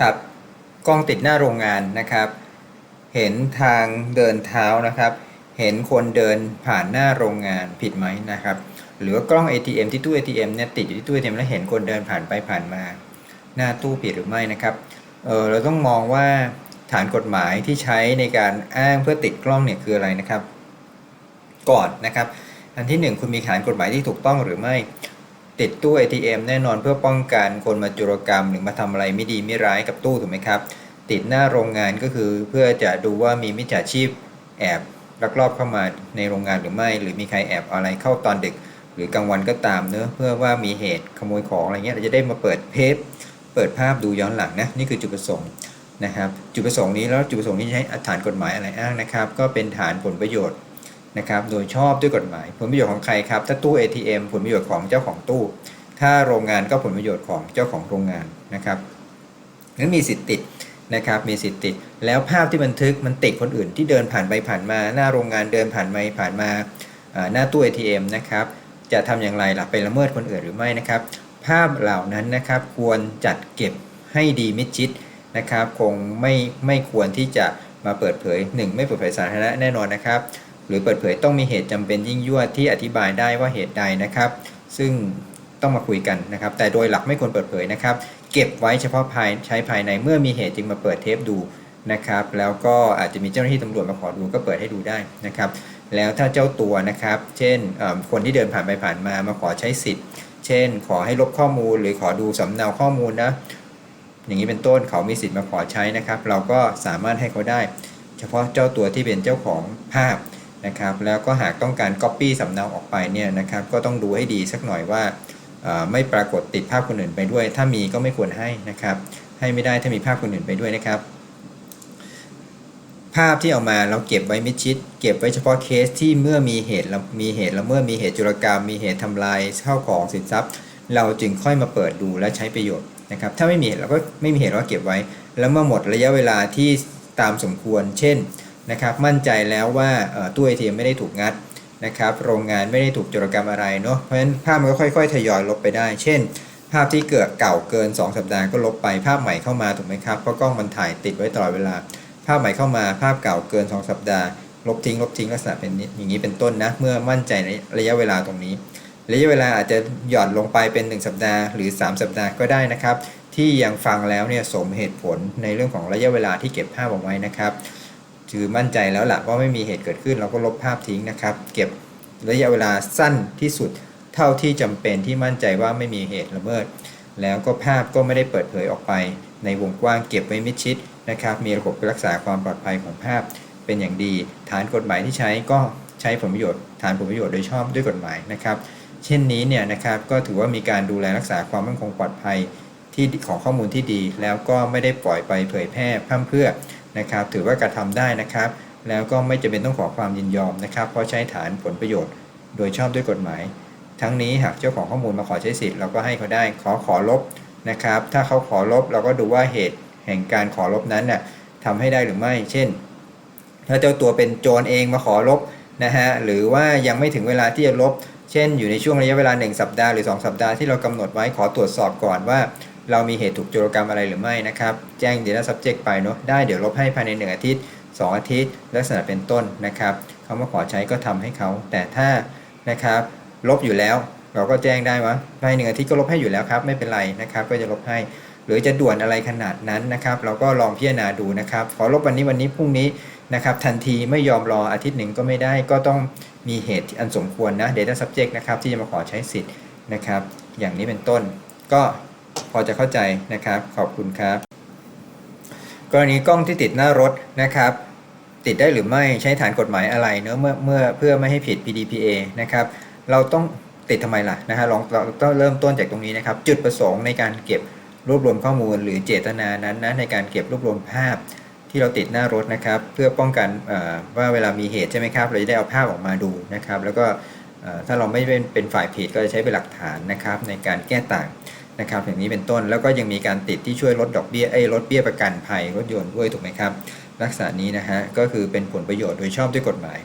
ครับกล้องติดหน้าโรงงานนะครับ เห็นทางเดินเท้านะครับ เห็นคนเดินผ่านหน้าโรงงานผิดไหมนะครับ หรือว่ากล้อง ATM ที่ตู้ ATM เนี่ยติดอยู่ที่ตู้ ATM แล้วเห็นคนเดินผ่านไปผ่านมา หน้าตู้ผิดหรือไม่นะครับเออเราต้องมองว่าฐานกฎหมายที่ใช้ในการอ้างเพื่อติดกล้องเนี่ยคืออะไรนะครับ ก่อนนะครับ อันที่หนึ่งคุณมีฐานกฎหมายที่ถูกต้องหรือไม่ ติดตู้ ATM แน่นอนเพื่อป้องกันคนมาจุรกรรม หรือมาทำอะไรไม่ดีไม่ร้ายกับตู้ถูกไหมครับ ติดหน้าโรงงานก็คือเพื่อจะดูว่ามีมิจฉาชีพแอบลักลอบเข้ามาในโรงงานหรือไม่ หรือมีใครแอบอาอะไรเข้าตอนดึก หรือกลางวันก็ตามเนอะเพื่อว่ามีเหตุขโมยของอะไรเงี้ยเราจะได้มาเปิดเพจเปิดภาพดูย้อนหลังนะนี่คือจุดประสงค์นะครับจุดประสงค์นี้แล้วจุดประสงค์นี้ใช้ฐานกฎหมายอะไรอ้างนะครับ ก็เป็นฐานผลประโยชน์ นะครับโดยชอบด้วยกฎหมาย ผลประโยชน์ของใครครับ ถ้าตู้ ATM ผลประโยชน์ของเจ้าของตู้ ถ้าโรงงานก็ผลประโยชน์ของเจ้าของโรงงานนะครับนั้นมีสิทธิ์ติดนะครับมีสิทธิ์ติด แล้วภาพที่บันทึกมันติดคนอื่นที่เดินผ่านไปผ่านมา หน้าโรงงานเดินผ่านไปผ่านมาหน้าตู้ ATM นะครับจะทำอย่างไรล่ะไปละเมิดคนอื่นหรือไม่นะครับ ภาพเหล่านั้นนะครับควรจัดเก็บให้ดีมิดชิดนะครับ คงไม่ไม่ควรที่จะมาเปิดเผย 1 ไม่เปิดเผยสาธารณะแน่นอนนะครับ หรือเปิดเผยต้องมีเหตุจำเป็นยิ่งยวดที่อธิบายได้ว่าเหตุใดนะครับ ซึ่งต้องมาคุยกันนะครับ แต่โดยหลักไม่ควรเปิดเผยนะครับ เก็บไว้เฉพาะภายใช้ภายในเมื่อมีเหตุจึงมาเปิดเทปดูนะครับ แล้วก็อาจจะมีเจ้าหน้าที่ตำรวจมาขอดูก็เปิดให้ดูได้นะครับ แล้วถ้าเจ้าตัวนะครับ เช่นคนที่เดินผ่านไปผ่านมามาขอใช้สิทธิ์ เช่น ขอให้ลบข้อมูลหรือขอดูสำเนาข้อมูลนะ อย่างนี้เป็นต้นเขามีสิทธิ์มาขอใช้นะครับ เราก็สามารถให้เขาได้ เฉพาะเจ้าตัวที่เป็นเจ้าของภาพ นะครับแล้วก็หากต้องการ Copy สำเนาออกไปเนี่ยนะครับก็ต้องดูให้ดีสักหน่อยว่าไม่ปรากฏติดภาพคนอื่นไปด้วย ถ้ามีก็ไม่ควรให้นะครับให้ไม่ได้ถ้ามีภาพคนอื่นไปด้วยนะครับ ภาพที่เอามาเราเก็บไว้มิดชิด เก็บไว้เฉพาะเคสที่เมื่อมีเหตุมีเหตุละเมื่อมีเหตุจุรกรรม มีเหตุทำลายเข้าของสินทรัพย์ เราจึงค่อยมาเปิดดูและใช้ประโยชน์นะครับถ้าไม่มีเหตุเราก็ไม่มีเหตุเราก็เก็บไว้ แล้วเมื่อหมดระยะเวลาที่ตามสมควร เช่น นะครับมั่นใจแล้วว่าตู้ ATM ไม่ได้ถูกงัดนะครับโรงงานไม่ได้ถูกจรกรรมอะไรเนาะเพราะฉะนั้นภาพมันก็ค่อย ๆ ทยอยลบไปได้ เช่น ภาพที่เกิดเก่าเกิน 2 สัปดาห์ก็ลบไปภาพใหม่เข้ามาถูกไหมครับเพราะกล้องมันถ่ายติดไว้ตลอดเวลา ภาพใหม่เข้ามาภาพเก่าเกิน 2 สัปดาห์ ลบทิ้งลบทิ้งลักษณะเป็นอย่างนี้เป็นต้นนะเมื่อมั่นใจในระยะเวลาตรงนี้ระยะเวลาอาจจะหย่อนลงไปเป็น 1 สัปดาห์หรือ 3 สัปดาห์ก็ได้นะครับ ที่ยังฟังแล้วเนี่ยสมเหตุผลในเรื่องของระยะเวลาที่เก็บภาพเอาไว้นะครับ คือมั่นใจแล้วล่ะว่าไม่มีเหตุเกิดขึ้นเราก็ลบภาพทิ้งนะครับ เก็บระยะเวลาสั้นที่สุดเท่าที่จำเป็นที่มั่นใจว่าไม่มีเหตุละเมิด แล้วก็ภาพก็ไม่ได้เปิดเผยออกไป ในวงกว้างเก็บไว้มิดชิดนะครับ มีระบบรักษาความปลอดภัยของภาพเป็นอย่างดี ฐานกฎหมายที่ใช้ก็ใช้ผลประโยชน์ ฐานผลประโยชน์โดยชอบด้วยกฎหมายนะครับ เช่นนี้เนี่ยนะครับก็ถือว่ามีการดูแลรักษาความมั่นคงปลอดภัยที่ของข้อมูลที่ดี แล้วก็ไม่ได้ปล่อยไปเผยแพร่พร่ำเพื่อ นะครับ ถือว่ากระทำได้นะครับ แล้วก็ไม่จำเป็นต้องขอความยินยอมนะครับ เพราะใช้ฐานผลประโยชน์ โดยชอบด้วยกฎหมาย ทั้งนี้หากเจ้าของข้อมูลมาขอใช้สิทธิ์เราก็ให้เขาได้ขอขอลบนะครับ ถ้าเขาขอลบเราก็ดูว่าเหตุแห่งการขอลบนั้นน่ะทำให้ได้หรือไม่ เช่น ถ้าเจ้าตัวเป็นโจรเองมาขอลบนะฮะ หรือว่ายังไม่ถึงเวลาที่จะลบ เช่น อยู่ในช่วงระยะเวลา 1 สัปดาห์หรือ 2 สัปดาห์ที่เรากำหนดไว้ขอตรวจสอบก่อนว่า เรามีเหตุถูกโจรกรรมอะไรหรือไม่นะครับ แจ้ง data subject ไปเนาะได้เดี๋ยวลบให้ภายใน 1 อาทิตย์ 2 อาทิตย์ ลักษณะเป็นต้นนะครับเขามาขอใช้ก็ทำให้เขา แต่ถ้านะครับลบอยู่แล้วเราก็แจ้งได้ว่าภายในหนึ่งอาทิตย์ก็ลบให้อยู่แล้วครับ ไม่เป็นไรนะครับ ก็จะลบให้ หรือจะด่วนอะไรขนาดนั้นนะครับ เราก็ลองพิจารณาดูนะครับ ขอลบวันนี้วันนี้พรุ่งนี้นะครับทันทีไม่ยอมรออาทิตย์หนึ่งก็ไม่ได้ก็ต้องมีเหตุอันสมควรนะ data subject นะครับที่จะมาขอใช้สิทธิ์นะครับ อย่างนี้เป็นต้นก็ พอจะเข้าใจนะครับ ขอบคุณครับ กรณีกล้องที่ติดหน้ารถนะครับ ติดได้หรือไม่ใช้ฐานกฎหมายอะไรเนื้อเมื่อเมื่อเพื่อไม่ให้ผิด PDPA นะครับ เราต้องติดทำไมล่ะนะฮะลองเราต้องเริ่มต้นจากตรงนี้นะครับ จุดประสงค์ในการเก็บรวบรวมข้อมูล หรือเจตนานั้นนะในการเก็บรวบรวมภาพที่เราติดหน้ารถนะครับ เพื่อป้องกันว่าเวลามีเหตุใช่ไหมครับ เราจะได้เอาภาพออกมาดูนะครับ แล้วก็ถ้าเราไม่เป็นเป็นฝ่ายผิดก็จะใช้เป็นหลักฐานนะครับในการแก้ต่าง นะครับอย่างนี้เป็นต้นแล้วก็ยังมีการติดที่ช่วยลดดอกเบี้ยเอ้ลดเบี้ยประกันภัยรถยนต์ด้วยถูกไหมครับลักษณะนี้นะฮะก็คือเป็นผลประโยชน์โดยชอบด้วยกฎหมาย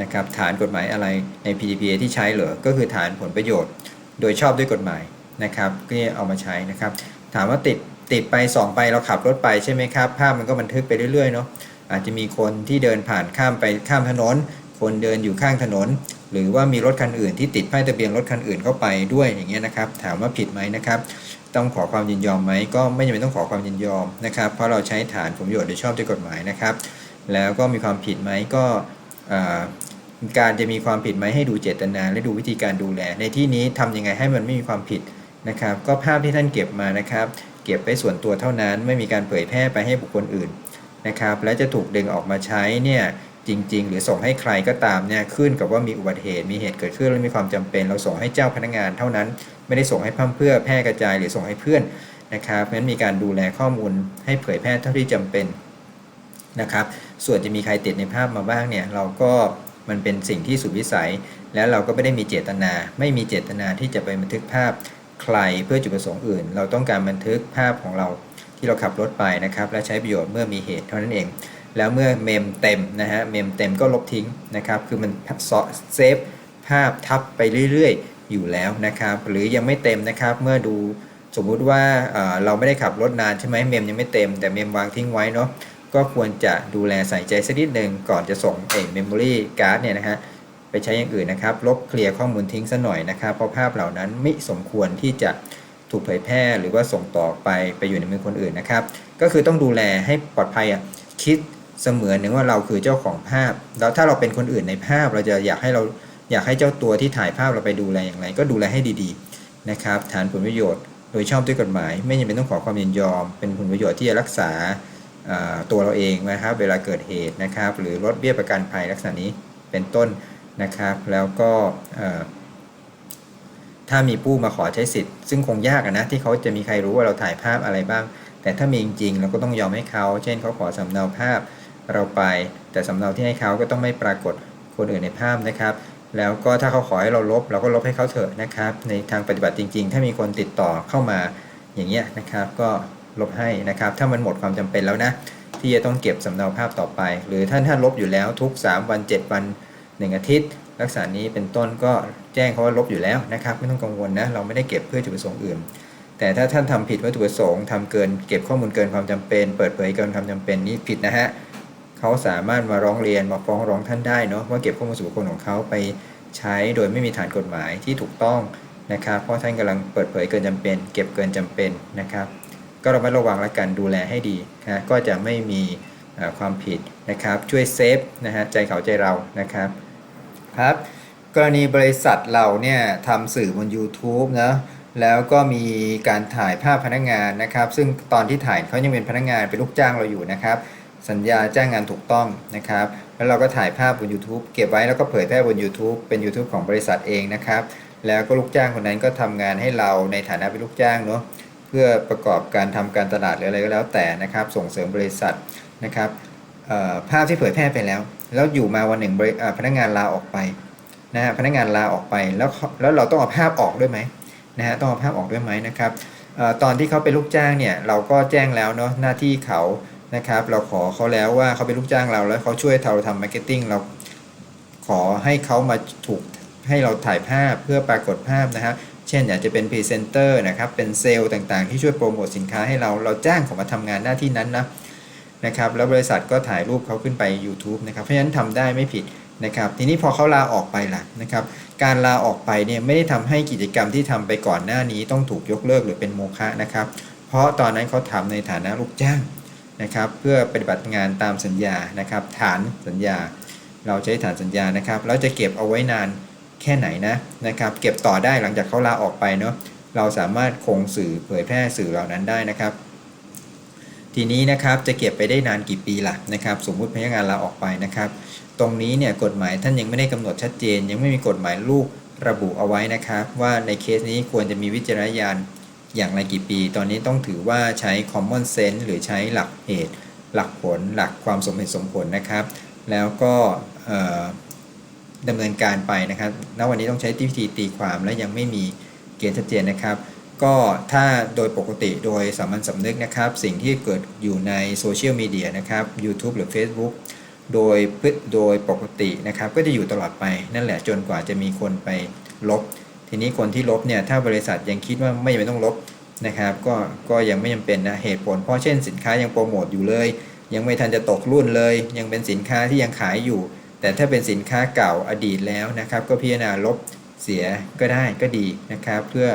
นะครับฐานกฎหมายอะไรใน PDPA ที่ใช้เหรอก็คือฐานผลประโยชน์ โดยชอบด้วยกฎหมายนะครับก็เอามาใช้นะครับ ถามว่าติดติดไปส่องไปเราขับรถไปใช่ไหมครับ ภาพมันก็บันทึกไปเรื่อยๆเนาะอาจจะมีคนที่เดินผ่านข้ามไปข้ามถนน คนเดินอยู่ข้างถนน หรือว่ามีรถคันอื่นที่ติดป้ายทะเบียนรถคันอื่นเข้าไปด้วยอย่างเงี้ยนะครับ ถามว่าผิดไหมนะครับ ต้องขอความยินยอมไหมก็ไม่จำเป็นต้องขอความยินยอมนะครับ เพราะเราใช้ฐานผลประโยชน์โดยชอบด้วยกฎหมายนะครับ แล้วก็มีความผิดไหมก็การจะมีความผิดไหมให้ดูเจตนา และดูวิธีการดูแล ในที่นี้ทำยังไงให้มันไม่มีความผิดนะครับ ก็ภาพที่ท่านเก็บมานะครับ เก็บไว้ส่วนตัวเท่านั้น ไม่มีการเผยแพร่ไปให้บุคคลอื่นนะครับ และจะถูกดึงออกมาใช้เนี่ย จริง ๆ หรือส่งให้ใครก็ตามเนี่ยขึ้นกับว่ามีอุบัติเหตุมีเหตุเกิดขึ้นและมีความจำเป็น เราส่งให้เจ้าพนักงานเท่านั้น ไม่ได้ส่งให้พั่มเพื่อแพร่กระจายหรือส่งให้เพื่อนนะครับเพราะฉะนั้นมีการดูแลข้อมูลให้เผยแพร่เท่าที่จำเป็นนะครับ ส่วนจะมีใครติดในภาพมาบ้างเนี่ยเราก็มันเป็นสิ่งที่สุดวิสัย แล้วเราก็ไม่ได้มีเจตนา ไม่มีเจตนาที่จะไปบันทึกภาพใครเพื่อจุดประสงค์อื่น เราต้องการบันทึกภาพของเราที่เราขับรถไปนะครับ และใช้ประโยชน์เมื่อมีเหตุเท่านั้นเอง แล้วเมื่อเมมเต็มนะฮะเมมเต็มก็ลบทิ้งนะครับ คือมันเซฟภาพทับไปเรื่อยๆ อยู่แล้วนะครับ หรือยังไม่เต็มนะครับเมื่อดูสมมุติว่าเอ่อเราไม่ได้ขับรถนานใช่ไหมเมมยังไม่เต็มแต่เมมวางทิ้งไว้เนาะก็ควรจะดูแลใส่ใจสักนิดหนึ่งก่อนจะส่งเอเมมโมรี่การ์ดเนี่ยนะฮะไปใช้อย่างอื่นนะครับ ลบเคลียร์ข้อมูลทิ้งซะหน่อยนะครับ เพราะภาพเหล่านั้นไม่สมควรที่จะถูกเผยแพร่หรือว่าส่งต่อไปไปอยู่ในมือคนอื่นนะครับ ก็คือต้องดูแลให้ปลอดภัยอะคิด เสมือนหนึ่งว่าเราคือเจ้าของภาพ แล้วถ้าเราเป็นคนอื่นในภาพ เราจะอยากให้เราอยากให้เจ้าตัวที่ถ่ายภาพเราไปดูแลอย่างไร ก็ดูแลให้ดีๆนะครับ ฐานผลประโยชน์ โดยชอบด้วยกฎหมาย ไม่จำเป็นต้องขอความยินยอม เป็นผลประโยชน์ที่จะรักษาตัวเราเองนะครับ เวลาเกิดเหตุนะครับ หรือลดเบี้ยประกันภัยลักษณะนี้เป็นต้นนะครับ แล้วก็ถ้ามีผู้มาขอใช้สิทธิ์ ซึ่งคงยากนะที่เขาจะมีใครรู้ว่าเราถ่ายภาพอะไรบ้าง แต่ถ้ามีจริงๆเราก็ต้องยอมให้เขา เช่นเขาขอสำเนาภาพ เราไป แต่สำเนาที่ให้เขาก็ต้องไม่ปรากฏคนอื่นในภาพนะครับ แล้วก็ถ้าเขาขอให้เราลบ เราก็ลบให้เขาเถอะนะครับ ในทางปฏิบัติจริง ๆ ถ้ามีคนติดต่อเข้ามาอย่างเงี้ยนะครับ ก็ลบให้นะครับ ถ้ามันหมดความจำเป็นแล้วนะ ที่จะต้องเก็บสำเนาภาพต่อไป หรือท่านท่านลบอยู่แล้วทุก 3 วัน 7 วัน 1 อาทิตย์ ลักษณะนี้เป็นต้นก็แจ้งเขาว่าลบอยู่แล้วนะครับ ไม่ต้องกังวลนะ เราไม่ได้เก็บเพื่อจุดประสงค์อื่น แต่ถ้าท่านทำผิดวัตถุประสงค์ทำเกิน เก็บข้อมูลเกินความจำเป็น เปิดเผยเกินความจำเป็นนี่ผิดนะฮะ เขาสามารถมาร้องเรียนมาฟ้องร้องท่านได้เนาะว่าเก็บข้อมูลส่วนบุคคลของเขาไปใช้โดยไม่มีฐานกฎหมายที่ถูกต้องนะครับ เพราะท่านกำลังเปิดเผยเกินจำเป็น เก็บเกินจำเป็นนะครับ ก็ระมัดระวังและกันดูแลให้ดีนะก็จะไม่มีความผิดนะครับ ช่วยเซฟนะฮะใจเขาใจเรานะครับครับกรณีบริษัทเราเนี่ยทำสื่อบน YouTube นะแล้วก็มีการถ่ายภาพพนักงานนะครับ ซึ่งตอนที่ถ่ายเขายังเป็นพนักงานเป็นลูกจ้างเราอยู่นะครับ สัญญาจ้างงานถูกต้องนะครับ แล้วเราก็ถ่ายภาพบน YouTube เก็บไว้แล้วก็เผยแพร่บน YouTube เป็น YouTube ของบริษัทเองนะครับ แล้วก็ลูกจ้างคนนั้นก็ทำงานให้เราในฐานะเป็นลูกจ้างเนาะเพื่อประกอบการทำการตลาดหรืออะไรก็แล้วแต่นะครับ ส่งเสริมบริษัทนะครับภาพที่เผยแพร่ไปแล้ว แล้วอยู่มาวันหนึ่งพนักงานลาออกไปนะฮะพนักงานลาออกไปแล้วแล้วเราต้องเอาภาพออกด้วยไหมนะฮะต้องเอาภาพออกด้วยไหมนะครับออตอนที่เขาเป็นลูกจ้างเนี่ยเราก็แจ้งแล้วเนาะหน้าที่เขา นะครับ เราขอเขาแล้วว่าเขาเป็นลูกจ้างเราแล้วเขาช่วยเราทำมาร์เก็ตติ้งเราขอให้เขามาถูกให้เราถ่ายภาพเพื่อปรากฏภาพนะครับ เช่น อยากจะเป็นพรีเซนเตอร์นะครับ เป็นเซลล์ต่างๆ ที่ช่วยโปรโมทสินค้าให้เรา เราจ้างเขามาทำงานหน้าที่นั้นนะนะครับ แล้วบริษัทก็ถ่ายรูปเขาขึ้นไป YouTube นะครับ เพราะฉะนั้นทำได้ไม่ผิดนะครับ ทีนี้พอเขาลาออกไปล่ะนะครับ การลาออกไปเนี่ยไม่ได้ทำให้กิจกรรมที่ทำไปก่อนหน้านี้ต้องถูกยกเลิกหรือเป็นโมฆะนะครับ เพราะตอนนั้นเขาทำในฐานะลูกจ้าง นะครับเพื่อปฏิบัติงานตามสัญญานะครับ ฐานสัญญา เราใช้ฐานสัญญานะครับแล้วจะเก็บเอาไว้นานแค่ไหนนะนะครับ เก็บต่อได้หลังจากเขาลาออกไปเนาะเราสามารถคงสื่อเผยแพร่สื่อเหล่านั้นได้นะครับ ทีนี้นะครับจะเก็บไปได้นานกี่ปีล่ะนะครับ สมมุติพนักงานลาออกไปนะครับ ตรงนี้เนี่ยกฎหมายท่านยังไม่ได้กำหนดชัดเจน ยังไม่มีกฎหมายลูกระบุเอาไว้นะครับ ว่าในเคสนี้ควรจะมีวิจารณญาณ อย่างไรกี่ปี ตอนนี้ต้องถือว่าใช้ common sense หรือใช้หลักเหตุ หลักผล หลักความสมเหตุสมผลนะครับ แล้วก็ดำเนินการไปนะครับ ณ วันนี้ต้องใช้วิธีตีความและยังไม่มีเกณฑ์ชัดเจนนะครับ ก็ถ้าโดยปกติโดยสามัญสำนึกนะครับ สิ่งที่เกิดอยู่ในโซเชียลมีเดียนะครับ YouTube หรือ Facebook โดยพโดยปกตินะครับ ก็จะอยู่ตลอดไปนั่นแหละจนกว่าจะมีคนไปลบ ทีนี้คนที่ลบเนี่ยถ้าบริษัทยังคิดว่าไม่จำเป็นต้องลบนะครับ ก็ก็ยังไม่จำเป็นนะเหตุผล เพราะเช่นสินค้ายังโปรโมทอยู่เลย ยังไม่ทันจะตกรุ่นเลย ยังเป็นสินค้าที่ยังขายอยู่ แต่ถ้าเป็นสินค้าเก่าอดีตแล้วนะครับ ก็พิจารณาลบเสียก็ได้ก็ดีนะครับ เพื่อ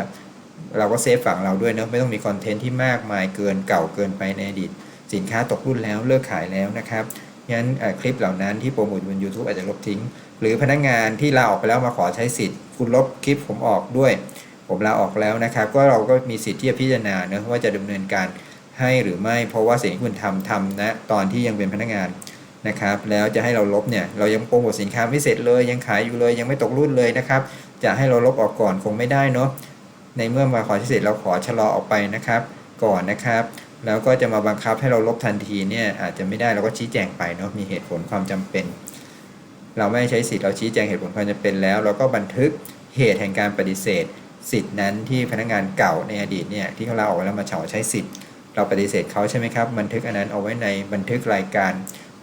เราก็เซฟฝั่งเราด้วยเนอะไม่ต้องมีคอนเทนต์ที่มากมายเกินเก่าเกินไปในอดีต สินค้าตกรุ่นแล้วเลิกขายแล้วนะครับงั้นคลิปเหล่านั้นที่โปรโมทบน YouTube อาจจะลบทิ้ง หรือพนักงานที่ลาออกไปแล้วมาขอใช้สิทธิ์ คุณลบคลิปผมออกด้วย ผมลาออกแล้วนะครับ ก็เราก็มีสิทธิ์ที่จะพิจารณาเนอะว่าจะดำเนินการให้หรือไม่ เพราะว่าสิ่งที่คุณทำทำนะตอนที่ยังเป็นพนักงานนะครับ แล้วจะให้เราลบเนี่ยเรายังโปรโมทสินค้าไม่เสร็จเลย ยังขายอยู่เลยยังไม่ตกรุ่นเลยนะครับ จะให้เราลบออกก่อนคงไม่ได้เนาะในเมื่อมาขอใช้สิทธิ์เราขอชะลอออกไปนะครับ ก่อนนะครับ แล้วก็จะมาบังคับให้เราลบทันทีเนี่ยอาจจะไม่ได้เราก็ชี้แจงไปเนาะมีเหตุผลความจำเป็น เราไม่ใช้สิทธิ์เราชี้แจงเหตุผลความจำเป็นแล้ว เราก็บันทึกเหตุแห่งการปฏิเสธ สิทธินั้นที่พนักงานเก่าในอดีตเนี่ยที่เขาลาออกแล้วมาเฉาใช้สิทธิ์ เราปฏิเสธเขาใช่ไหมครับ บันทึกอันนั้นเอาไว้ในบันทึกรายการ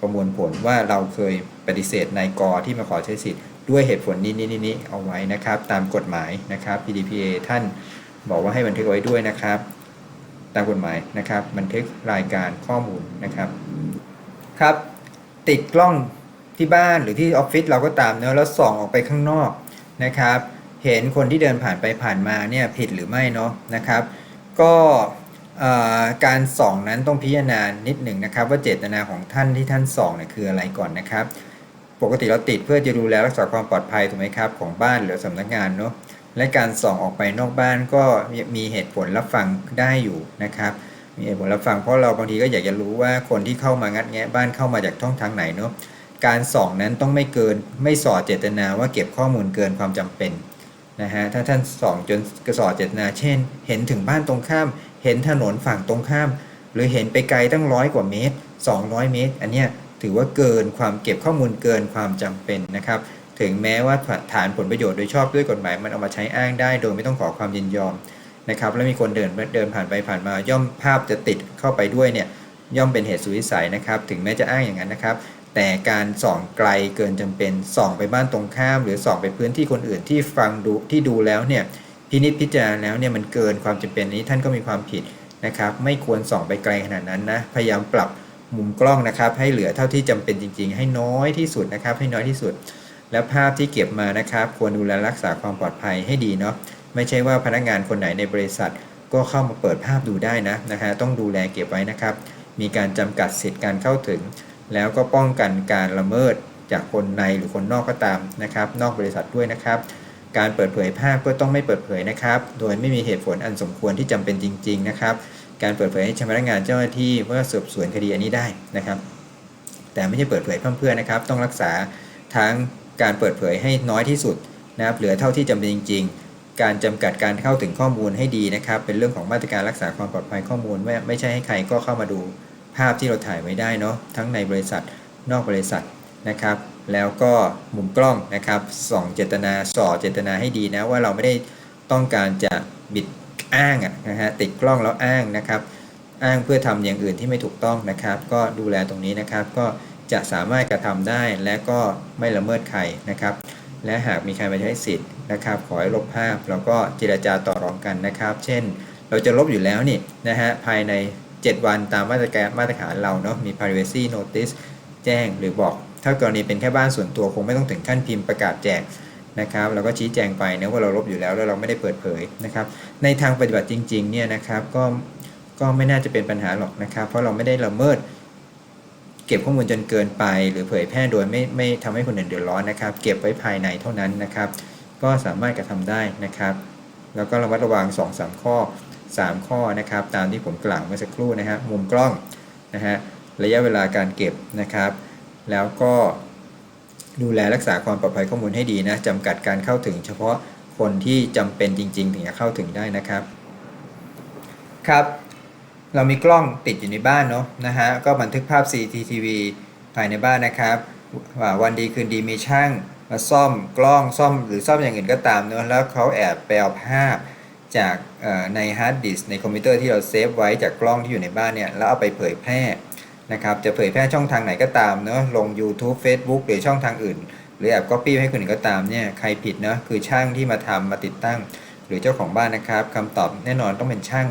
ประมวลผลว่าเราเคยปฏิเสธนายกที่มาขอใช้สิทธิ์ด้วยเหตุผลนี้นี้นี้เอาไว้นะครับ ตามกฎหมายนะครับ PDPA ท่านบอกว่าให้บันทึกไว้ด้วยนะครับ ตามกฎหมายนะครับ บันทึกรายการข้อมูลนะครับ ครับ ติดกล้อง ที่บ้านหรือที่ออฟฟิศเราก็ตามเนอะแล้วส่องออกไปข้างนอกนะครับ เห็นคนที่เดินผ่านไปผ่านมาเนี่ยผิดหรือไม่เนาะนะครับ ก็การส่องนั้นต้องพิจารณานิดหนึ่งนะครับ ว่าเจตนาของท่านที่ท่านส่องเนี่ยคืออะไรก่อนนะครับ ปกติเราติดเพื่อจะดูแลรักษาความปลอดภัยถูกไหมครับของบ้านหรือสำนักงานเนาะและการส่องออกไปนอกบ้านก็มีเหตุผลรับฟังได้อยู่นะครับ มีเหตุผลรับฟังเพราะเราบางทีก็อยากจะรู้ว่าคนที่เข้ามางัดแงะบ้านเข้ามาจากช่องทางไหนเนาะ การส่องนั้นต้องไม่เกินไม่สอดเจตนาว่าเก็บข้อมูลเกินความจำเป็นนะฮะถ้าท่านส่องจนกระสอดเจตนา เช่น เห็นถึงบ้านตรงข้าม เห็นถนนฝั่งตรงข้าม หรือเห็นไปไกลตั้งร้อยกว่าเมตร 200 เมตร อันเนี้ยถือว่าเกินความเก็บข้อมูลเกินความจำเป็นนะครับ ถึงแม้ว่าฐานผลประโยชน์โดยชอบด้วยกฎหมายมันเอามาใช้อ้างได้ โดยไม่ต้องขอความยินยอมนะครับ แล้วมีคนเดินเดินผ่านไปผ่านมา ย่อมภาพจะติดเข้าไปด้วยเนี่ยย่อมเป็นเหตุสุวิสัยนะครับ ถึงแม้จะอ้างอย่างนั้นนะครับ แต่การส่องไกลเกินจำเป็นส่องไปบ้านตรงข้าม หรือส่องไปพื้นที่คนอื่นที่ฟังดูที่ดูแล้วเนี่ยพินิจพิจารณาแล้วเนี่ยมันเกินความจำเป็นนี้ท่านก็มีความผิดนะครับ ไม่ควรส่องไปไกลขนาดนั้นนะพยายามปรับมุมกล้องนะครับ ให้เหลือเท่าที่จำเป็นจริง ๆ ให้น้อยที่สุดนะครับ ให้น้อยที่สุด แล้วภาพที่เก็บมานะครับ ควรดูแลรักษาความปลอดภัยให้ดีเนาะไม่ใช่ว่าพนักงานคนไหนในบริษัท ก็เข้ามาเปิดภาพดูได้นะนะฮะต้องดูแลเก็บไว้นะครับ มีการจำกัดสิทธิ์การเข้าถึง แล้วก็ป้องกันการละเมิดจากคนในหรือคนนอกก็ตามนะครับ นอกบริษัทด้วยนะครับ การเปิดเผยภาพก็ต้องไม่เปิดเผยนะครับ โดยไม่มีเหตุผลอันสมควรที่จำเป็นจริง ๆ นะครับ การเปิดเผยให้เจ้าพนักงานเจ้าหน้าที่เพื่อสืบสวนคดีอันนี้ได้นะครับ แต่ไม่ใช่เปิดเผยเพื่อๆนะครับ ต้องรักษาทั้งการเปิดเผยให้น้อยที่สุดนะครับเหลือเท่าที่จำเป็นจริง ๆ การจำกัดการเข้าถึงข้อมูลให้ดีนะครับ เป็นเรื่องของมาตรการรักษาความปลอดภัยข้อมูลไม่ไม่ใช่ให้ใครก็เข้ามาดู ภาพที่เราถ่ายไว้ได้เนาะทั้งในบริษัทนอกบริษัทนะครับ แล้วก็มุมกล้องนะครับส่องเจตนาส่อเจตนาให้ดีนะว่าเราไม่ได้ต้องการจะบิดอ้างนะฮะติดกล้องแล้วอ้างนะครับ อ้างเพื่อทำอย่างอื่นที่ไม่ถูกต้องนะครับ ก็ดูแลตรงนี้นะครับ ก็จะสามารถกระทำได้และก็ไม่ละเมิดใครนะครับ และหากมีใครมาใช้สิทธิ์นะครับ ขอให้ลบภาพแล้วก็เจรจาต่อรองกันนะครับ เช่น เราจะลบอยู่แล้วนี่นะฮะภายใน 7 วันตามมาตรการมาตรฐานเราเนาะมี privacy notice แจ้งหรือบอก ถ้ากรณีเป็นแค่บ้านส่วนตัวคงไม่ต้องถึงขั้นพิมพ์ประกาศแจกนะครับเราก็ชี้แจงไปนะว่าเราลบอยู่แล้วแล้วเราไม่ได้เปิดเผยนะครับในทางปฏิบัติจริงๆเนี่ยนะครับก็ก็ไม่น่าจะเป็นปัญหาหรอกนะครับเพราะเราไม่ได้ละเมิด เก็บข้อมูลจนเกินไป หรือเผยแพร่โดยไม่ไม่ทำให้คนอื่นเดือดร้อนนะครับ เก็บไว้ภายในเท่านั้นนะครับ ก็สามารถกระทำได้นะครับ แล้วก็ระมัดระวัง2-3ข้อ 3 ข้อนะครับ ตามที่ผมกล่าวเมื่อสักครู่นะฮะมุมกล้องนะฮะระยะเวลาการเก็บนะครับ แล้วก็ดูแลรักษาความปลอดภัยข้อมูลให้ดีนะจำกัดการเข้าถึงเฉพาะคนที่จำเป็นจริง ๆ ถึงจะเข้าถึงได้นะครับ ครับ เรามีกล้องติดอยู่ในบ้านเนาะนะฮะก็บันทึกภาพ CCTV ภายในบ้านนะครับว่าวันดีคืนดีมีช่างมาซ่อมกล้องซ่อมหรือซ่อมอย่างอื่นก็ตามเนาะแล้วเขาแอบไปเอาภาพ จากในฮาร์ดดิสในคอมพิวเตอร์ที่เราเซฟไว้จากกล้องที่อยู่ในบ้านเนี่ยแล้วเอาไปเผยแพร่นะครับจะเผยแพร่ช่องทางไหนก็ตามเนาะลง YouTube Facebook หรือช่องทางอื่น หรือแอบก๊อปปี้ให้คนอื่นก็ตามเนี่ยใครผิดเนาะคือช่างที่มาทำมาติดตั้ง หรือเจ้าของบ้านนะครับคำตอบแน่นอนต้องเป็นช่าง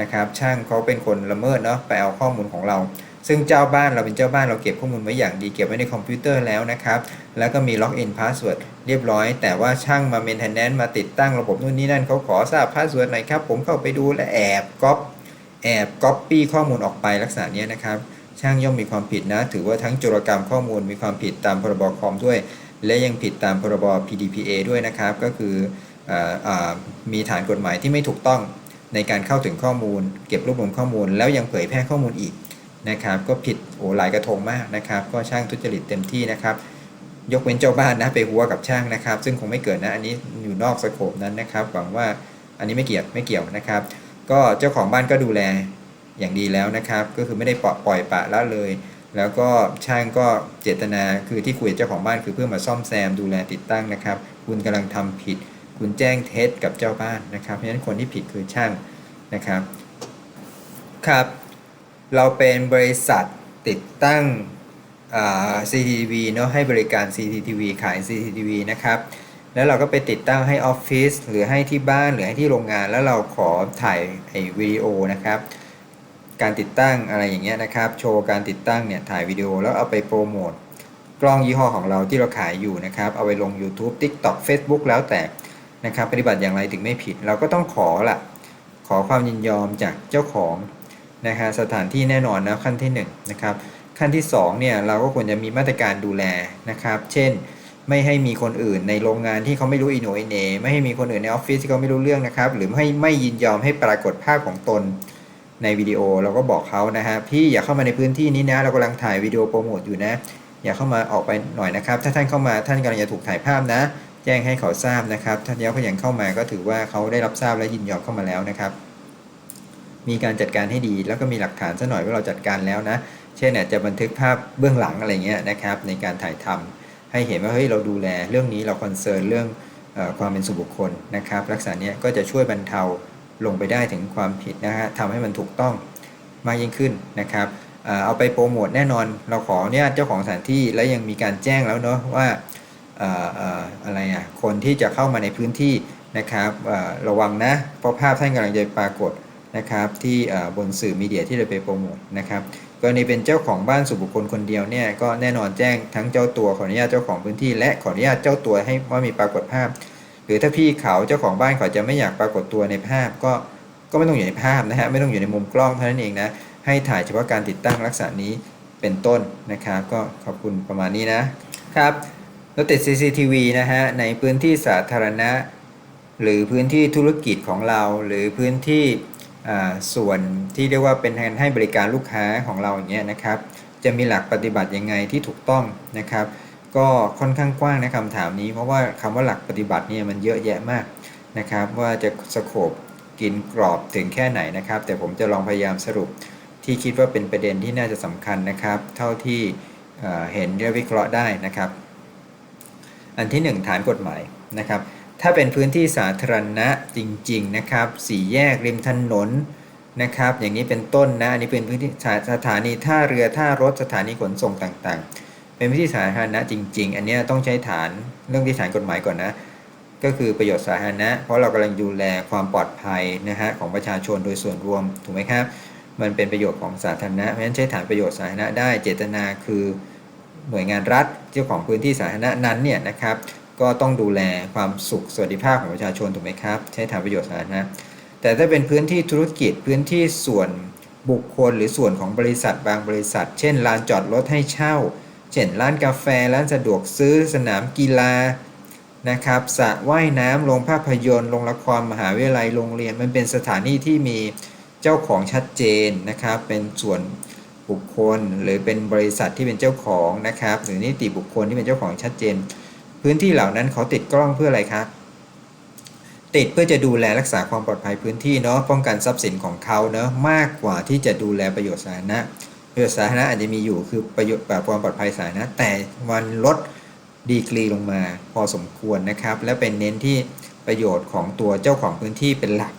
นะครับช่างเขาเป็นคนละเมิดเนาะไปเอาข้อมูลของเรา ซึ่งเจ้าบ้านเราเป็นเจ้าบ้านเราเก็บข้อมูลไว้อย่างดีเก็บไว้ในคอมพิวเตอร์แล้วนะครับ แล้วก็มีล็อกอินพาสเวิร์ดเรียบร้อย แต่ว่าช่างมาเมนเทนแนนซ์มาติดตั้งระบบนู่นนี่นั่นเขาขอทราบพาสเวิร์ดหน่อยครับ ผมเข้าไปดูและแอบก๊อปแอบก๊อปปี้ข้อมูลออกไปลักษณะนี้นะครับ ช่างย่อมมีความผิดนะ ถือว่าทั้งโจรกรรมข้อมูลมีความผิดตามพรบคอมด้วย และยังผิดตามพรบ PDPA ด้วยนะครับ ก็คือออมีฐานกฎหมายที่ไม่ถูกต้องในการเข้าถึงข้อมูล เก็บรวบรวมข้อมูล แล้วยังเผยแพร่ข้อมูลอีก นะครับก็ผิดโอ้หลายกระทงมากนะครับ ก็ช่างทุจริตเต็มที่นะครับ ยกเว้นเจ้าบ้านนะไปหัวกับช่างนะครับ ซึ่งคงไม่เกิดนะอันนี้อยู่นอกสโคปนั้นนะครับหวังว่าอันนี้ไม่เกี่ยวไม่เกี่ยวนะครับ ก็เจ้าของบ้านก็ดูแลอย่างดีแล้วนะครับ ก็คือไม่ได้ปล่อยปล่อยปะละเลย แล้วก็ช่างก็เจตนาคือที่คุยกับเจ้าของบ้านคือเพื่อมาซ่อมแซมดูแลติดตั้งนะครับ คุณกำลังทำผิด คุณแจ้งเท็จกับเจ้าบ้านนะครับเพราะฉะนั้นคนที่ผิดคือช่างนะครับครับ เราเป็นบริษัทติดตั้ง CCTV เนาะให้บริการ CCTV ขาย CCTV นะครับ แล้วเราก็ไปติดตั้งให้ออฟฟิศหรือให้ที่บ้านหรือให้ที่โรงงาน แล้วเราขอถ่ายไอ้วิดีโอนะครับ การติดตั้งอะไรอย่างเงี้ยนะครับ โชว์การติดตั้งเนี่ยถ่ายวิดีโอแล้วเอาไปโปรโมทกล้องยี่ห้อของเราที่เราขายอยู่นะครับ เอาไปลง YouTube TikTok Facebook แล้วแต่นะครับ ปฏิบัติอย่างไรถึงไม่ผิด เราก็ต้องขอละขอความยินยอมจากเจ้าของ นะฮะสถานที่แน่นอนนะขั้นที่1นงนะครับขั้นที่2เนี่ยเราก็ควรจะมีมาตรการดูแลนะครับ เช่น ไม่ให้มีคนอื่นในโรงงานที่เขาไม่รู้อินโนอิเนไม่ให้มีคนอื่นในออฟฟิศที่เขาไม่รู้เรื่องนะครับ หรือไม่ไม่ยินยอมให้ปรากฏภาพของตนในวิดีโอเราก็บอกเขานะฮะพี่อย่าเข้ามาในพื้นที่นี้นะ เรากำลังถ่ายวิดีโอโปรโมทอยู่นะ อย่าเข้ามาออกไปหน่อยนะครับ ถ้าท่านเข้ามาท่านกำลังจะถูกถ่ายภาพนะ แจ้งให้เขาทราบนะครับ ถ้าย้าเขายังเข้ามาก็ถือว่าเขาได้รับทราบและยินยอมเข้ามาแล้วนะครับ มีการจัดการให้ดี แล้วก็มีหลักฐานซะหน่อยว่าเราจัดการแล้วนะ เช่นอาจจะบันทึกภาพเบื้องหลังอะไรเงี้ยนะครับในการถ่ายทำให้เห็นว่าเฮ้ยเราดูแลเรื่องนี้เราคอนเซิร์นเรื่องอความเป็นส่วนบุคคลนะครับลักษณะนี้ก็จะช่วยบรรเทาลงไปได้ถึงความผิดนะฮะทำให้มันถูกต้องมากยิ่งขึ้นนะครับเอาไปโปรโมทแน่นอน เราขออนุญาตเจ้าของสถานที่และยังมีการแจ้งแล้วเนาะว่าอะไรอะคนที่จะเข้ามาในพื้นที่นะครับระวังนะเพราะภาพท่านกำลังจะปรากฏ นะครับที่บนสื่อมีเดียที่เราไปโปรโมทนะครับกรณีเป็นเจ้าของบ้านส่วนบุคคลคนเดียวเนี่ยก็แน่นอนแจ้งทั้งเจ้าตัวขออนุญาตเจ้าของพื้นที่ และขออนุญาตเจ้าตัวให้ว่ามีปรากฏภาพ หรือถ้าพี่เขาเจ้าของบ้านเขาจะไม่อยากปรากฏตัวในภาพ ก็ก็ไม่ต้องอยู่ในภาพนะฮะไม่ต้องอยู่ในมุมกล้องเท่านั้นเองนะให้ถ่ายเฉพาะการติดตั้งลักษณะนี้เป็นต้นนะครับ ก็ขอบคุณประมาณนี้นะครับราติด CCTV นะฮะในพื้นที่สาธารณะ หรือพื้นที่ธุรกิจของเรา หรือพื้นที่ ส่วนที่เรียกว่าเป็นการให้บริการลูกค้าของเราอย่างเงี้ยนะครับ จะมีหลักปฏิบัติยังไงที่ถูกต้องนะครับ ก็ค่อนข้างกว้างนะคำถามนี้ เพราะว่าคำว่าหลักปฏิบัติเนี่ยมันเยอะแยะมากนะครับ ว่าจะสโคบกินกรอบถึงแค่ไหนนะครับ แต่ผมจะลองพยายามสรุปที่คิดว่าเป็นประเด็นที่น่าจะสำคัญนะครับ เท่าที่เเห็นและวิเคราะห์ได้นะครับ อันที่ 1 ฐานกฎหมายนะครับ ถ้าเป็นพื้นที่สาธารณะจริงๆนะครับสี่แยกริมถนนนะครับ อย่างนี้เป็นต้นนะอันนี้เป็นพื้นที่สถานีท่าเรือท่ารถสถานีขนส่งต่างๆ เป็นพื้นที่สาธารณะจริง ๆ อันนี้ต้องใช้ฐานเรื่องที่ฐานกฎหมายก่อนนะก็คือประโยชน์สาธารณะ เพราะเรากำลังดูแลความปลอดภัยนะฮะของประชาชนโดยส่วนรวมถูกไหมครับ มันเป็นประโยชน์ของสาธารณะเพราะฉะนั้นใช้ฐานประโยชน์สาธารณะได้เจตนาคือหน่วยงานรัฐเจ้าของพื้นที่สาธารณะนั้นเนี่ยนะครับ ก็ต้องดูแลความสุขสวัสดิภาพของประชาชนถูกไหมครับ ใช้ฐานประโยชน์สาธารณะแต่ถ้าเป็นพื้นที่ธุรกิจพื้นที่ส่วนบุคคลหรือส่วนของบริษัทบางบริษัท เช่นลานจอดรถให้เช่า เช่นร้านกาแฟร้านสะดวกซื้อสนามกีฬานะครับสระว่ายน้ำโรงภาพยนตร์โรงละครมหาวิทยาลัยโรงเรียน มันเป็นสถานที่ที่มีเจ้าของชัดเจนนะครับ เป็นส่วนบุคคลหรือเป็นบริษัทที่เป็นเจ้าของนะครับ หรือนิติบุคคลที่เป็นเจ้าของชัดเจน พื้นที่เหล่านั้นเขาติดกล้องเพื่ออะไรครับติดเพื่อจะดูแลรักษาความปลอดภัยพื้นที่เนาะป้องกันทรัพย์สินของเขาเนาะมากกว่าที่จะดูแลประโยชน์สาธารณะประโยชน์สาธารณะอาจจะมีอยู่คือประโยชน์แบบความปลอดภัยสาธารณะแต่มันลดดีกรีลงมาพอสมควรนะครับ และเป็นเน้นที่ประโยชน์ของตัวเจ้าของพื้นที่เป็นหลัก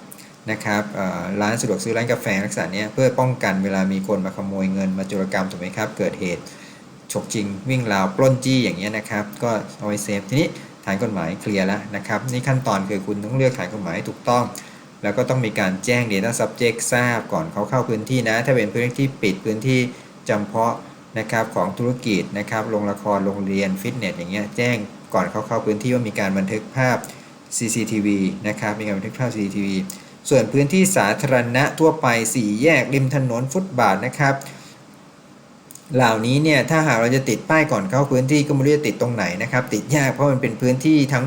นะครับร้านสะดวกซื้อร้านกาแฟลักษณะนี้เพื่อป้องกันเวลามีคนมาขโมยเงินมาโจรกรรมถูกไหมครับ เกิดเหตุ ฉกจริงวิ่งราวปล้นจี้อย่างเงี้ยนะครับ ก็เอาไว้เซฟทีนี้ฐานกฎหมายเคลียร์แล้วนะครับนี่ขั้นตอนคือคุณต้องเลือกฐานกฎหมายให้ถูกต้อง แล้วก็ต้องมีการแจ้ง Data Subject ทราบก่อนเขาเข้าพื้นที่นะ ถ้าเป็นพื้นที่ปิดพื้นที่จำเพาะนะครับของธุรกิจนะครับโรงละครโรงเรียนฟิตเนสอย่างเงี้ยแจ้งก่อนเขาเข้าพื้นที่ว่ามีการบันทึกภาพ CCTV นะครับมีการบันทึกภาพ CCTV ส่วนพื้นที่สาธารณะทั่วไป 4 แยกริมถนนฟุตบาทนะครับ เหล่านี้เนี่ยถ้าหากเราจะติดป้ายก่อนเข้าพื้นที่ก็ไม่รู้จะติดตรงไหนนะครับ ติดยากเพราะมันเป็นพื้นที่ทั้ง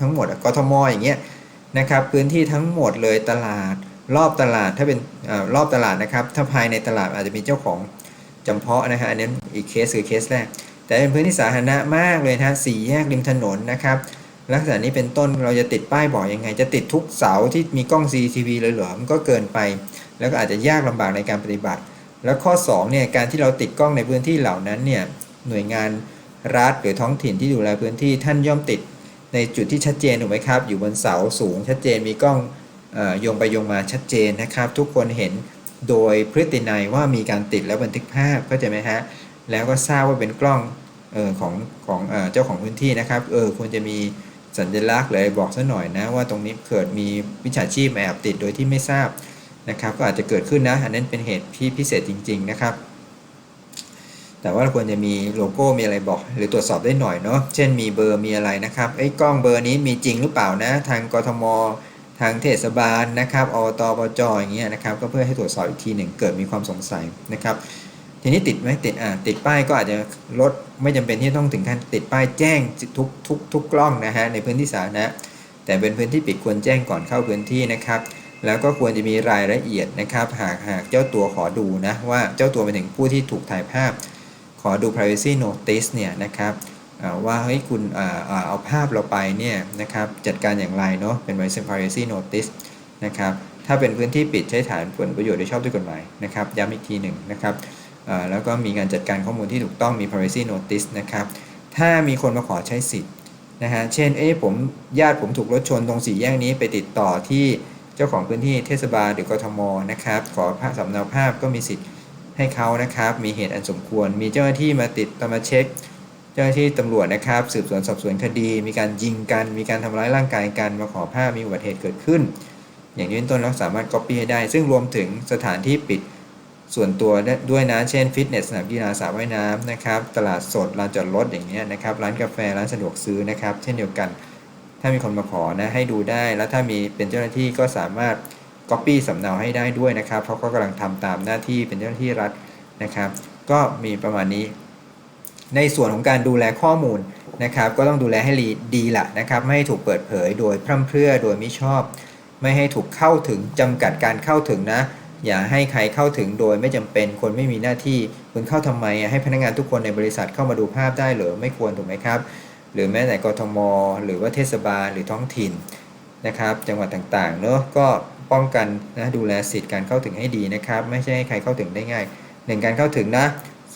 ทั้งหมดกทมอย่างเงี้ยนะครับพื้นที่ทั้งหมดเลยตลาดรอบตลาดถ้าเป็นอรอบตลาดนะครับ ถ้าภายในตลาดอาจจะมีเจ้าของจำเพาะนะฮะอันนี้อีกเคสคือเคสแรก แต่เป็นพื้นที่สาธารณะมากเลยนะสี่แยกริมถนนนะครับลักษณะนี้เป็นต้นเราจะติดป้ายบอกยังไง จะติดทุกเสาที่มีกล้อง CCTV เลยเหรอมันก็เกินไป แล้วก็อาจจะยากลำบากในการปฏิบัติ แล้วข้อ2เนี่ยการที่เราติดกล้องในพื้นที่เหล่านั้นเนี่ยหน่วยงานรัฐหรือท้องถิ่นที่ดูแลพื้นที่ท่านย่อมติดในจุดที่ชัดเจนถูกไหมครับ อยู่บนเสาสูงชัดเจนมีกล้องเออโยงไปโยงมาชัดเจนนะครับ ทุกคนเห็นโดยพฤตินัยว่ามีการติดแล้วบันทึกภาพเข้าใจไหมฮะแล้วก็ทราบว่าเป็นกล้องเออของของเออเจ้าของพื้นที่นะครับเออควรจะมีสัญลักษณ์เลยบอกซะหน่อยนะว่าตรงนี้เกิดมีวิชาชีพแอบติดโดยที่ไม่ทราบ นะครับก็อาจจะเกิดขึ้นนะ อันนั้นเป็นเหตุที่พิเศษจริง ๆ นะครับ แต่ว่าควรจะมีโลโก้มีอะไรบอก หรือตรวจสอบได้หน่อยเนาะเช่นมีเบอร์มีอะไรนะครับไอ้กล้องเบอร์นี้มีจริงหรือเปล่านะ ทางกทม ทางเทศบาลนะครับอตบจอย่างเงี้ยนะครับ ก็เพื่อให้ตรวจสอบอีกทีหนึ่งเกิดมีความสงสัยนะครับทีนี้ติดไหมติดอ่าติดป้ายก็อาจจะลดไม่จำเป็นที่ต้องถึงขั้นติดป้ายแจ้งทุกทุกทุกกล้องนะฮะในพื้นที่สาธารณะแต่เป็นพื้นที่ปิดควรแจ้งก่อนเข้าพื้นที่นะครับ แล้วก็ควรจะมีรายละเอียดนะครับ หากหากเจ้าตัวขอดูนะว่าเจ้าตัวเป็นถึงผู้ที่ถูกถ่ายภาพ ขอดู privacy notice เนี่ยนะครับว่าเฮ้ยคุณเอาภาพเราไปเนี่ยนะครับจัดการอย่างไรเนาะเป็น privacy notice นะครับถ้าเป็นพื้นที่ปิดใช้ฐานผลประโยชน์โดยชอบด้วยกฎหมายนะครับย้ำอีกทีหนึ่งนะครับแล้วก็มีการจัดการข้อมูลที่ถูกต้องมี privacy notice นะครับถ้ามีคนมาขอใช้สิทธิ์นะฮะเช่นเอ้ผมญาติผมถูกรถชนตรงสี่แยกนี้ไปติดต่อที่ จ้าของพื้นที่เทศบาลหรือกทมนะครับ ขอภาพสำเนาภาพก็มีสิทธิ์ให้เขานะครับ มีเหตุอันสมควร มีเจ้าหน้าที่มาติดตามมาเช็ค เจ้าหน้าที่ตำรวจนะครับ สืบสวนสอบสวนคดี มีการยิงกัน มีการทำร้ายร่างกายกันมาขอภาพมีอุบัติเหตุเกิดขึ้น อย่างนี้เป็นต้นเราสามารถ copy ให้ได้ ซึ่งรวมถึงสถานที่ปิดส่วนตัวด้วยนะ เช่นฟิตเนสสนามกีฬาสระว่ายน้ำนะครับ ตลาดสดลานจอดรถอย่างเงี้ยนะครับ ร้านกาแฟ ร้านสะดวกซื้อนะครับ เช่นเดียวกัน ถ้ามีคนมาขอนะให้ดูได้ แล้วถ้ามีเป็นเจ้าหน้าที่ก็สามารถ Copy สำเนาให้ได้ด้วยนะครับ เพราะเขากำลังทำตามหน้าที่เป็นเจ้าหน้าที่รัฐนะครับ ก็มีประมาณนี้ ในส่วนของการดูแลข้อมูลนะครับ ก็ต้องดูแลให้ดีละนะครับ ไม่ให้ถูกเปิดเผยโดยพร่ำเพรื่อโดยม่ชอบ ไม่ให้ถูกเข้าถึงจำกัดการเข้าถึงนะอย่าให้ใครเข้าถึงโดยไม่จำเป็นคนไม่มีหน้าที่คุณเข้าทำไมให้พนักงานทุกคนในบริษัทเข้ามาดูภาพได้หรือไม่ควรถูกไหมครับ หรือแม้แต่กทม หรือว่าเทศบาลหรือท้องถิ่นนะครับ จังหวัดต่างๆเนอะก็ป้องกันนะดูแลสิทธิการเข้าถึงให้ดีนะครับ ไม่ใช่ให้ใครเข้าถึงได้ง่ายหนึ่งการเข้าถึงนะ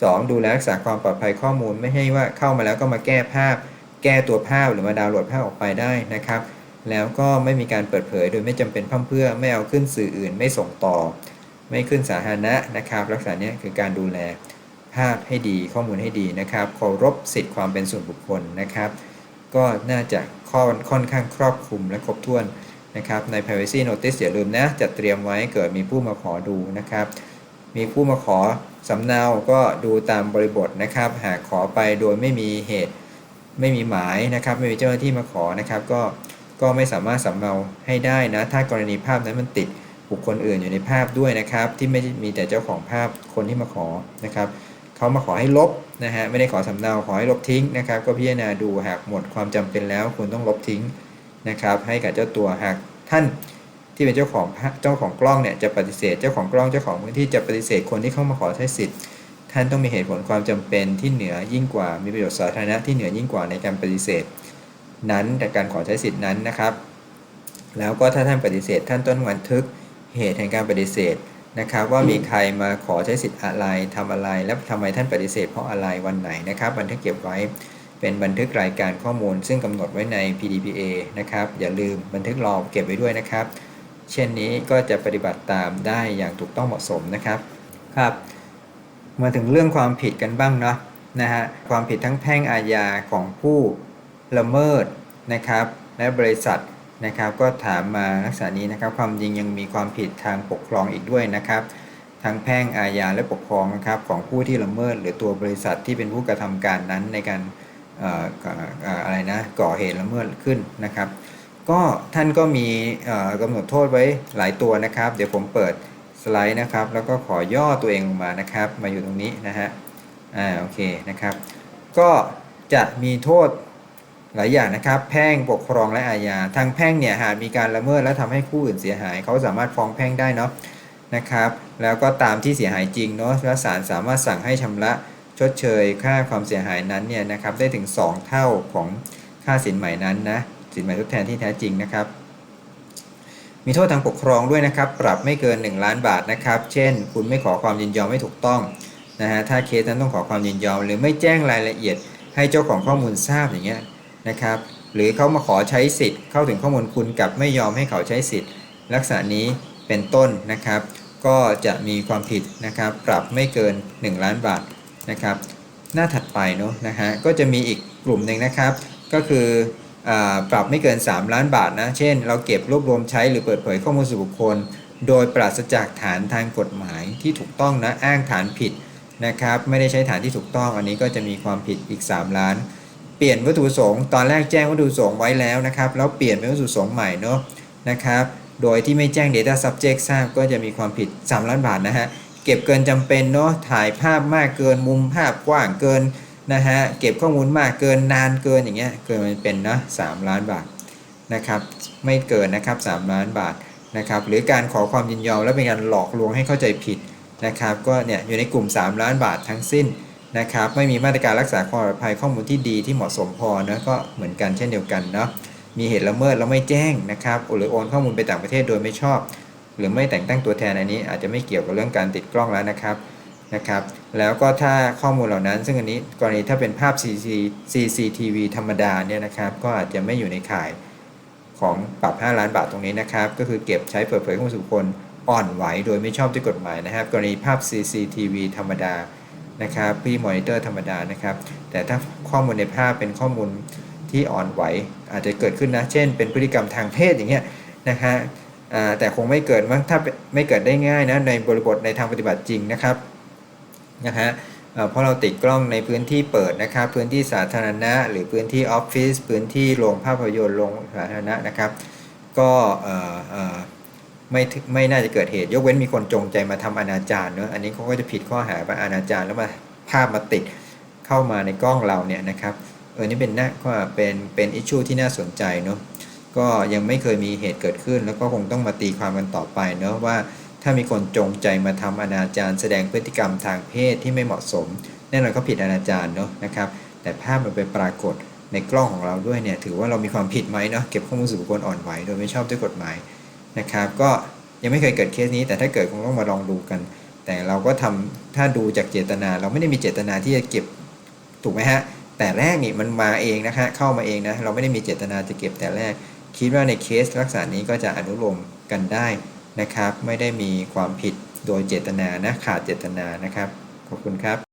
สองดูแลรักษาความปลอดภัยข้อมูล ไม่ใช่ว่าเข้ามาแล้วก็มาแก้ภาพ แก้ตัวภาพหรือมาดาวน์โหลดภาพออกไปได้นะครับ แล้วก็ไม่มีการเปิดเผยโดยไม่จำเป็นพั่มเพื่อไม่เอาขึ้นสื่ออื่น ไม่ส่งต่อ ไม่ขึ้นสาธารณะนะครับลักษณะนี้คือการดูแล ภาพให้ดีข้อมูลให้ดีนะครับเคารพสิทธิ์ความเป็นส่วนบุคคลนะครับ ก็น่าจะข้อค่อนข้างครอบคลุมและครบถ้วนนะครับใน privacy notice อย่าลืมนะจัดเตรียมไว้เกิดมีผู้มาขอดูนะครับ มีผู้มาขอสำเนาก็ดูตามบริบทนะครับ หากขอไปโดยไม่มีเหตุไม่มีหมายนะครับ ไม่มีเจ้าหน้าที่มาขอนะครับ ก็ก็ไม่สามารถสำเนาให้ได้นะ ถ้ากรณีภาพนั้นมันติดบุคคลอื่นอยู่ในภาพด้วยนะครับ ที่ไม่มีแต่เจ้าของภาพคนที่มาขอนะครับ เขามาขอให้ลบนะฮะไม่ได้ขอสำเนาขอให้ลบทิ้งนะครับ ก็พิจารณาดูหากหมดความจำเป็นแล้วคุณต้องลบทิ้งนะครับ ให้กับเจ้าตัวหากท่านที่เป็นเจ้าของเจ้าของกล้องเนี่ยจะปฏิเสธเจ้าของกล้องเจ้าของพื้นที่จะปฏิเสธคนที่เข้ามาขอใช้สิทธิ์ท่านต้องมีเหตุผลความจำเป็นที่เหนือยิ่งกว่ามีประโยชน์สาธารณะที่เหนือยิ่งกว่าในการปฏิเสธ นั้นแต่การขอใช้สิทธิ์นั้นนะครับ แล้วก็ถ้าท่านปฏิเสธ ท่านต้องบันทึกเหตุแห่งการปฏิเสธ นะครับว่ามีใครมาขอใช้สิทธิ์อะไรทำอะไร และทำไมท่านปฏิเสธเพราะอะไรวันไหนนะครับ บันทึกเก็บไว้เป็นบันทึกรายการข้อมูล ซึ่งกำหนดไว้ใน PDPA นะครับ อย่าลืมบันทึกรอเก็บไว้ด้วยนะครับ เช่นนี้ก็จะปฏิบัติตามได้อย่างถูกต้องเหมาะสมนะครับครับ มาถึงเรื่องความผิดกันบ้างเนาะนะฮะความผิดทั้งแพ่งอาญาของผู้ละเมิดนะครับ และบริษัท นะครับ ก็ถามมาลักษณะนี้นะครับ ความจริงยังมีความผิดทางปกครองอีกด้วยนะครับทางแพ่งอาญาและปกครองนะครับของผู้ที่ละเมิด หรือตัวบริษัทที่เป็นผู้กระทำการนั้นในการอะไรนะก่อเหตุละเมิดขึ้นนะครับ ก็ท่านก็มีเอ่อกำหนดโทษไว้หลายตัวนะครับ เดี๋ยวผมเปิดสไลด์นะครับ แล้วก็ขอย่อตัวเองลงมานะครับ มาอยู่ตรงนี้นะฮะอ่าโอเคนะครับ ก็จะมีโทษ หลายอย่างนะครับ แพ่งปกครองและอาญา ทางแพ่งเนี่ยหากมีการละเมิดและทำให้ผู้อื่นเสียหาย เขาสามารถฟ้องแพ่งได้เนาะนะครับ แล้วก็ตามที่เสียหายจริงเนาะและศาลสามารถสั่งให้ชำระชดเชยค่าความเสียหายนั้นเนี่ยนะครับได้ถึง 2 เท่าของค่าสินใหม่นั้นนะสินใหม่ทดแทนที่แท้จริงนะครับ มีโทษทางปกครองด้วยนะครับ ปรับไม่เกิน 1 ล้านบาทนะครับ เช่น คุณไม่ขอความยินยอมไม่ถูกต้องนะฮะถ้าเคสนั้นต้องขอความยินยอม หรือไม่แจ้งรายละเอียดให้เจ้าของข้อมูลทราบอย่างเงี้ย นะครับ หรือเขามาขอใช้สิทธิ์ เข้าถึงข้อมูลคุณกับไม่ยอมให้เขาใช้สิทธิ์ ลักษณะนี้เป็นต้นนะครับ ก็จะมีความผิดนะครับ ปรับไม่เกิน 1 ล้านบาทนะครับ หน้าถัดไปเนาะนะฮะก็จะมีอีกกลุ่มหนึ่งนะครับ ก็คืออปรับไม่เกิน 3 ล้านบาทนะ เช่น เราเก็บรวบรวมใช้หรือเปิดเผยข้อมูลส่วนบุคคล โดยปราศจากฐานทางกฎหมายที่ถูกต้องนะ อ้างฐานผิดนะครับ ไม่ได้ใช้ฐานที่ถูกต้อง อันนี้ก็จะมีความผิดอีก 3 ล้าน เปลี่ยนวัตถุประสงค์ตอนแรกแจ้งวัตถุประสงค์ไว้แล้วนะครับแล้วเปลี่ยนเป็นวัตถุประสงค์ใหม่เนาะนะครับโดยที่ไม่แจ้ง Data Subject ทราบก็จะมีความผิด3ล้านบาทนะฮะเก็บเกินจำเป็นเนาะถ่ายภาพมากเกินมุมภาพกว้างเกินนะฮะเก็บข้อมูลมากเกินนานเกินอย่างเงี้ยเกินมันเป็นนะ3ล้านบาทนะครับไม่เกินนะครับ3ล้านบาทนะครับหรือการขอความยินยอมและเป็นการหลอกลวงให้เข้าใจผิดนะครับก็เนี่ยอยู่ในกลุ่ม 3 ล้านบาททั้งสิ้น นะครับไม่มีมาตรการรักษาความปลอดภัยข้อมูลที่ดีที่เหมาะสมพอนะก็เหมือนกันเช่นเดียวกันเนาะมีเหตุละเมิดแล้วไม่แจ้งนะครับหรือโอนข้อมูลไปต่างประเทศโดยไม่ชอบ หรือไม่แต่งตั้งตัวแทนอันนี้ อาจจะไม่เกี่ยวกับเรื่องการติดกล้องแล้วนะครับนะครับ แล้วก็ถ้าข้อมูลเหล่านั้น ซึ่งอันนี้กรณีถ้าเป็นภาพ CC CCTV ธรรมดาเนี่ยนะครับ ก็อาจจะไม่อยู่ในข่ายของปรับ 5 ล้านบาทตรงนี้นะครับ ก็คือเก็บใช้เปิดเผยข้อมูลส่วนบุคคลอ่อนไหวโดยไม่ชอบด้วยกฎหมายนะครับ กรณีภาพ CCTV ธรรมดา นะครับพี่มอนิเตอร์ธรรมดานะครับ แต่ถ้าข้อมูลในภาพเป็นข้อมูลที่อ่อนไหว อาจจะเกิดขึ้นนะ เช่น เป็นพฤติกรรมทางเพศอย่างเงี้ยนะฮะแต่คงไม่เกิดมั้งถ้าไม่เกิดได้ง่ายนะในบริบทในทางปฏิบัติจริงนะครับนะฮะเอ่อเพราะเราติดกล้องในพื้นที่เปิดนะครับพื้นที่สาธารณะ หรือพื้นที่ออฟฟิศพื้นที่โรงภาพยนตร์โรงสาธารณะนะครับ ก็ ไม่ไม่น่าจะเกิดเหตุ ยกเว้นมีคนจงใจมาทำอนาจารเนอะอันนี้เขาก็จะผิดข้อหาว่าอนาจารแล้วมาภาพมาติดเข้ามาในกล้องเราเนี่ยนะครับเออนี่เป็นน่าก็เป็นเป็นอิชชูที่น่าสนใจเนาะก็ยังไม่เคยมีเหตุเกิดขึ้น แล้วก็คงต้องมาตีความกันต่อไปเนาะว่าถ้ามีคนจงใจมาทำอนาจารแสดงพฤติกรรมทางเพศที่ไม่เหมาะสมแน่นอนก็ผิดอนาจารเนาะนะครับ แต่ภาพมันไปปรากฏในกล้องของเราด้วยเนี่ยถือว่าเรามีความผิดไหมเนาะเก็บข้อมูลส่วนบุคคลอ่อนไหวโดยไม่ชอบด้วยกฎหมาย นะครับ ก็ยังไม่เคยเกิดเคสนี้ แต่ถ้าเกิดคงต้องมาลองดูกัน แต่เราก็ทำถ้าดูจากเจตนา เราไม่ได้มีเจตนาที่จะเก็บถูกไหมฮะ แต่แรกนี่มันมาเองนะฮะเข้ามาเองนะเราไม่ได้มีเจตนาจะเก็บแต่แรก คิดว่าในเคสลักษณะนี้ก็จะอนุโลมกันได้นะครับ ไม่ได้มีความผิดโดยเจตนานะขาดเจตนานะครับขอบคุณครับ